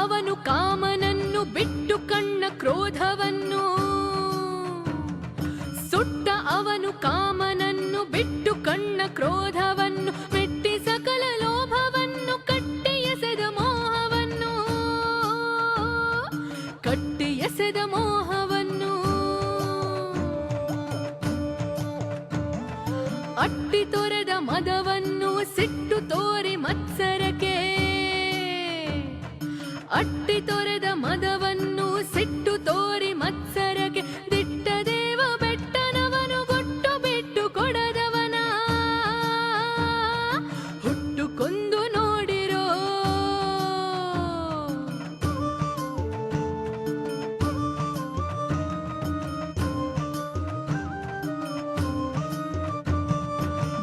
ಅವನು ಕಾಮನನ್ನು ಬಿಟ್ಟು ಕಣ್ಣ ಕ್ರೋಧವನ್ನು. ಸುಟ್ಟ ಅವನು ಕಾಮನನ್ನು ಬಿಟ್ಟು ಕಣ್ಣ ಕ್ರೋಧವನ್ನು ಮೆಟ್ಟಿ ಸಕಲ ಲೋಭವನ್ನು ಕಟ್ಟಿ ಎಸೆದ ಮೋಹವನ್ನು. ಕಟ್ಟಿ ಎಸೆದ ಮೋಹವನ್ನು. ಅಟ್ಟಿ ತೊರೆದ ಮದವನ್ನು ಸಿಟ್ಟು ಅಟ್ಟಿ ತೊರೆದ ಮದವನ್ನು ಸಿಟ್ಟು ತೋರಿ ಮತ್ಸರಕ್ಕೆ ದಿಟ್ಟ ದೇವ ಬೆಟ್ಟನವನು ಕೊಟ್ಟು ಬಿಟ್ಟು ಕೊಡದವನ. ಹುಟ್ಟು ಕೊಂದು ನೋಡಿರೋ.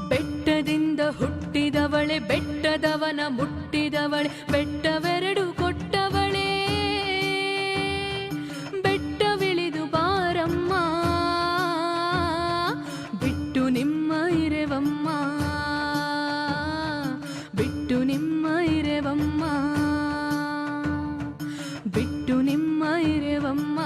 ಬೆಟ್ಟದಿಂದ ಹುಟ್ಟಿದವಳೆ, ಬೆಟ್ಟದವನ ಮುಟ್ಟ ಬಿಟ್ಟು ನಿಮ್ಮ ಇರೆವಮ್ಮ ಬಿಟ್ಟು ನಿಮ್ಮ ಇರೆವಮ್ಮ